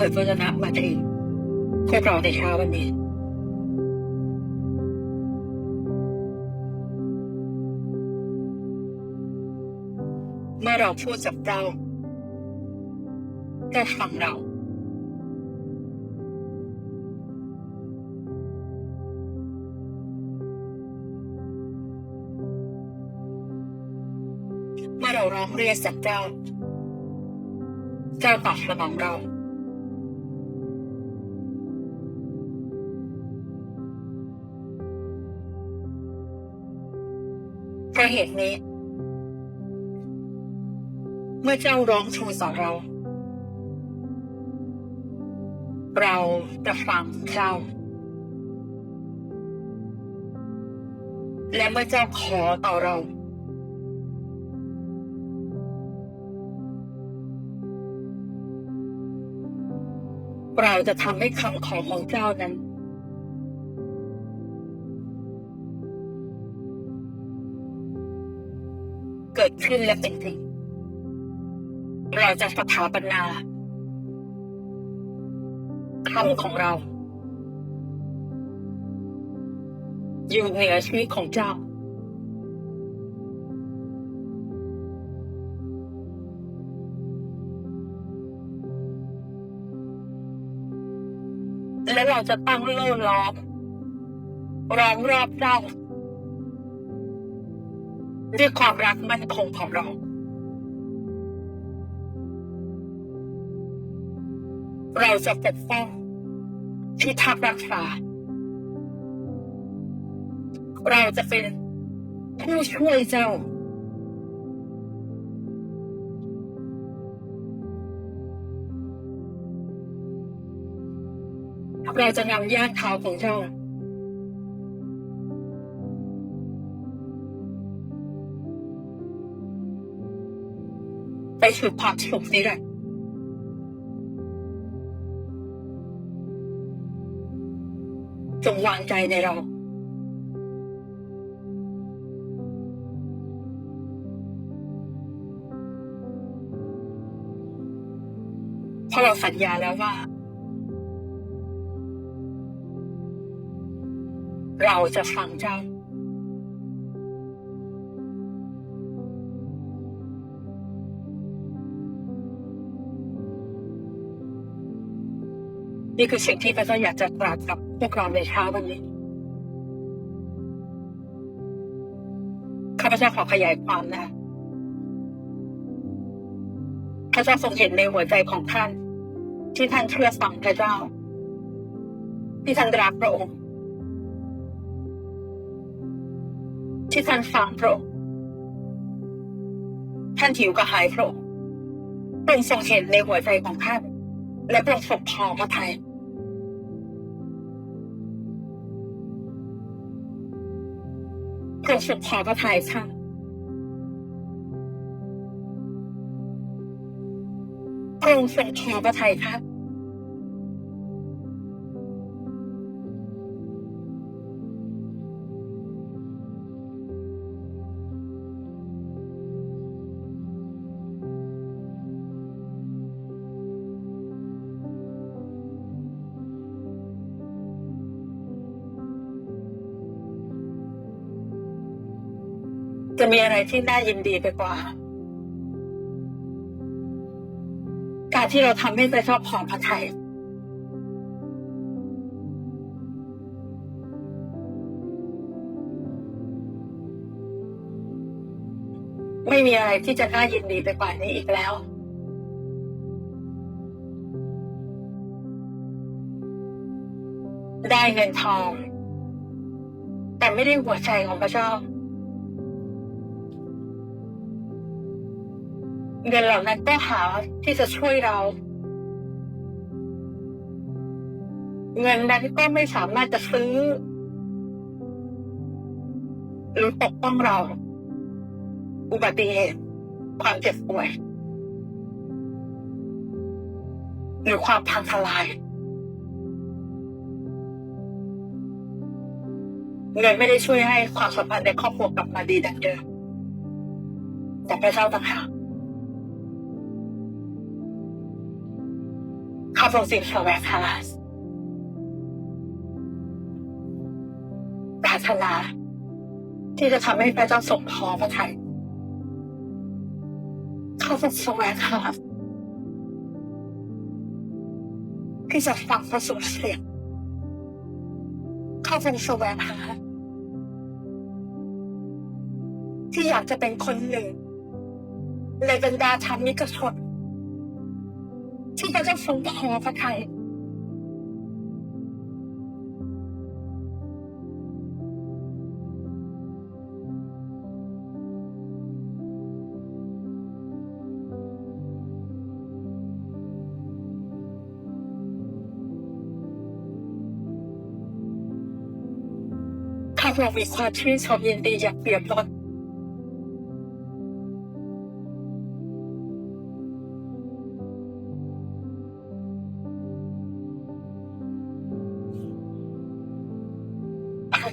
เผยพระนะมาถึงพวกเราในเช้าวันนี้เมื่อเราพูดกับเราก็ฟังเราเมื่อเราร้องเรียกจากเจ้าเจ้าตอบสนองเรา เพราะเหตุนี้ เมื่อเจ้าร้องทูลต่อเรา เราจะฟังเจ้า และเมื่อเจ้าขอต่อเรา เราจะทำให้คำขอของเจ้านั้น ขึ้นและเป็นจริง เราจะสถาปนาคำของเรา อยู่เหนือชีวิตของเจ้า และเราจะตั้งโล่ล้อมล้อมรอบเจ้า ด้วยความรักมั่นคงของเรา เราจะปกป้องที่ทักษ์รักษา เราจะเป็นผู้ช่วยเจ้า เราจะนำย่างเท้าของเจ้า ไปสู่ความสุขนี้แหละจงวางใจในเรา เพราะเราสัญญาแล้วว่า เราจะฟังเจ้า นี่คือสิ่งที่พระเจ้าอยากจะตรัสกับพวกเราในเช้าวันนี้ข้าพเจ้าขอขยายความนะพระเจ้าทรงเห็นในหัวใจของท่าน ที่ท่านเชื่อฟังพระเจ้า ที่ท่านรักพระองค์ ที่ท่านฟังพระองค์ท่านหิวกระหายพระองค์พระองค์ทรงเห็นในหัวใจของท่าน และพระองค์ทรงพอพระทัย กระองค์ทรงพอพระทัยค่ะ กระองค์ทรงพอพระทัยค่ะ จะมีอะไรที่น่ายินดีไปกว่า การที่เราทำให้พระเจ้าพอพระทัยไม่มีอะไรที่จะน่ายินดีไปกว่านี้อีกแล้วได้เงินทอง แต่ไม่ได้หัวใจของพระเจ้า เงินเหล่านั้นก็หาที่จะช่วยเรา เงินนั้นก็ไม่สามารถจะซื้อ หรือปกป้องเรา อุบัติเหตุความเจ็บป่วย หรือความพังทลาย เงินไม่ได้ช่วยให้ความสัมพันธ์ในครอบครัวกลับมาดีดังเดิมแต่พระเจ้าต่างหาก ข้าพระองค์จึงแสวงหาปรารถนาที่จะทำให้พระเจ้าทรงพอพระทัยข้าพระองสวงหาที่จะฟังพระสุรเสียงข้าพระองสวงหาที่อยากจะเป็นคนหนึ่งในบรรดาธรรมิกชน ที่เขาจะฟุ้งคอกับใครหากเรามีความชื่นชมยินดีอยากเปลี่ยนรถ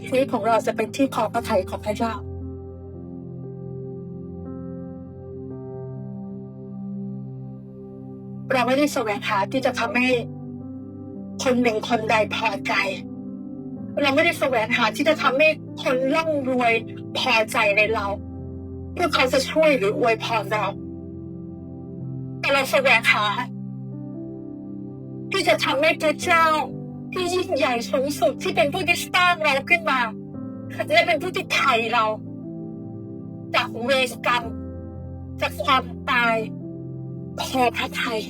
ชีวิตของเราจะเป็นที่พอพระทัยของพระเจ้าเราไม่ได้แสวงหาที่จะทำให้คนหนึ่งคนใดพอใจ เราไม่ได้แสวงหาที่จะทำให้คนร่ำรวยพอใจในเราเพื่อเขาจะช่วยหรืออวยพรเรา แต่เราแสวงหาที่จะทำให้พระเจ้า ที่ยิ่งใหญ่สูงสุดที่เป็นผู้ที่สร้างเราขึ้นมาและเป็นผู้ที่ไถ่เรา จากเวรกรรมจากความตายพอพระทัย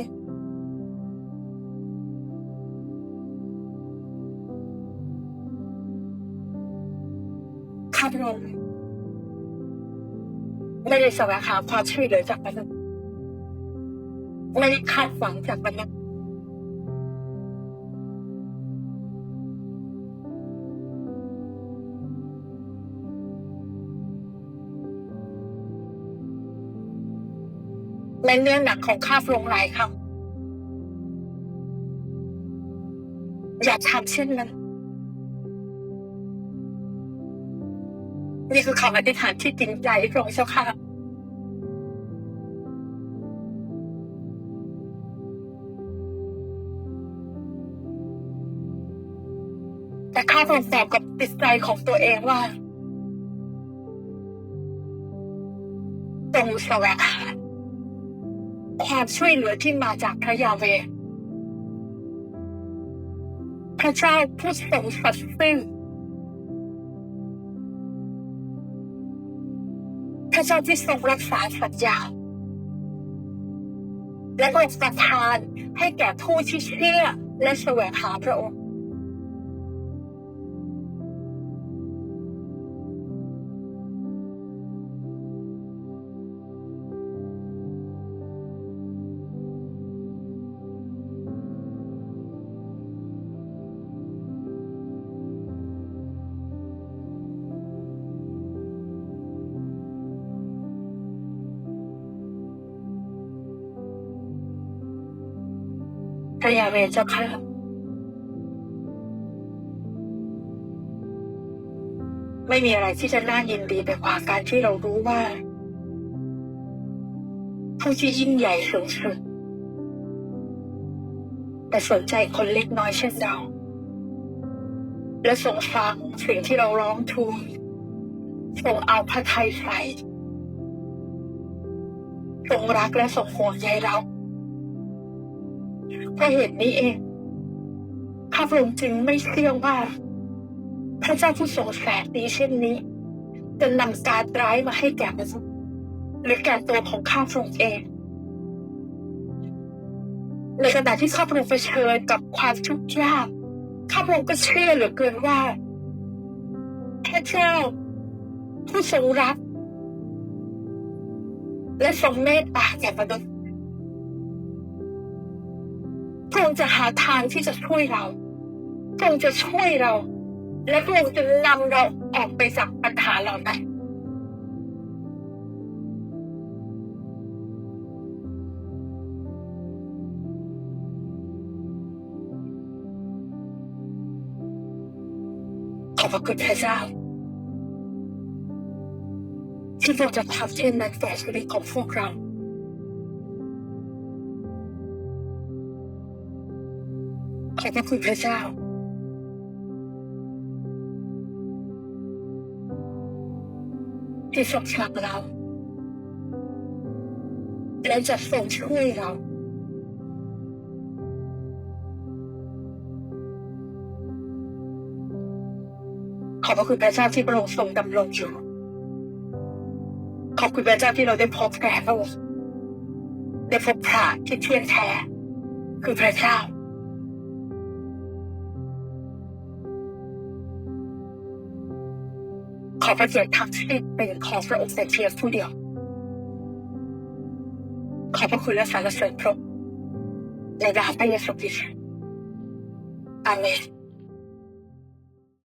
ข้าพระองค์ไม่ได้แสวงหาความช่วยเหลือจากมนุษย์ไม่ได้คาดหวังจากมนุษย์ แม้เนื้อหนักของข้าพรงค์หลายครั้งอย่าทำเช่นนั้น นี่คือคำอธิษฐานที่จริงใจพระองค์เจ้าค่ะแต่ข้าพระองค์ตอบกับติดใจของตัวเองว่าตรงสวงหา ความช่วยเหลือที่มาจากพระยาเวพระเจ้าผู้ทรงสัตย์ซื่อพระเจ้าที่ทรงรักษาสัญญาและก็ประทานให้แก่ผู้ที่เชื่อและแสวงหาพระองค์ พระยาเวเจ้าค่ะไม่มีอะไรที่จะน่ายินดีไปกว่าการที่เรารู้ว่า ผู้ที่ยิ่งใหญ่สูงสุดแต่สนใจคนเล็กน้อยเช่นเรา และทรงฟังสิ่งที่เราร้องทูลทรงเอาพระทัยใส่ทรงรักและทรงห่วงใยเรา เพราะเหตุนี้เองข้าพระองค์จึงไม่เชื่อว่า พระเจ้าผู้ทรงแสนดีเช่นนี้ จะนำการร้ายมาให้แก่มนุษย์หรือแก่ตัวของข้าพระองค์เองในขณะที่ข้าพระองค์เผชิญกับความทุกข์ยากข้าพระองค์ก็เชื่อเหลือเกินว่าพระเจ้าผู้ทรงรักและทรงเมตตาแก่มนุษย์ งค์จะหาทางที่จะช่วยเราพระองค์จะช่วยเรา และพระองค์จะนำเราออกไปจากปัญหาเหล่านั้นขอบพระคุณพระเจ้า ที่พระองค์จะทำเช่นนั้นแก่ชีวิตของพวกเรา อบพระคุณพระเจ้าที่ทรงชักเราและจะทรงช่วยเราขอบพระคุณพระเจ้าที่พระองค์ทรงดำรงอยู่ ขอบคุณพระเจ้าที่เราได้พบแก่พระองค์ได้พบพระที่เที่ยงแท้คือพระเจ้า ขอพระเกียรติทั้งสิ้เป็นของพระองค์เป็นเพียงผู้เดียว ขอพระคุณและสารเสริญพระในดาวพระเยซูคริสต์อาเมน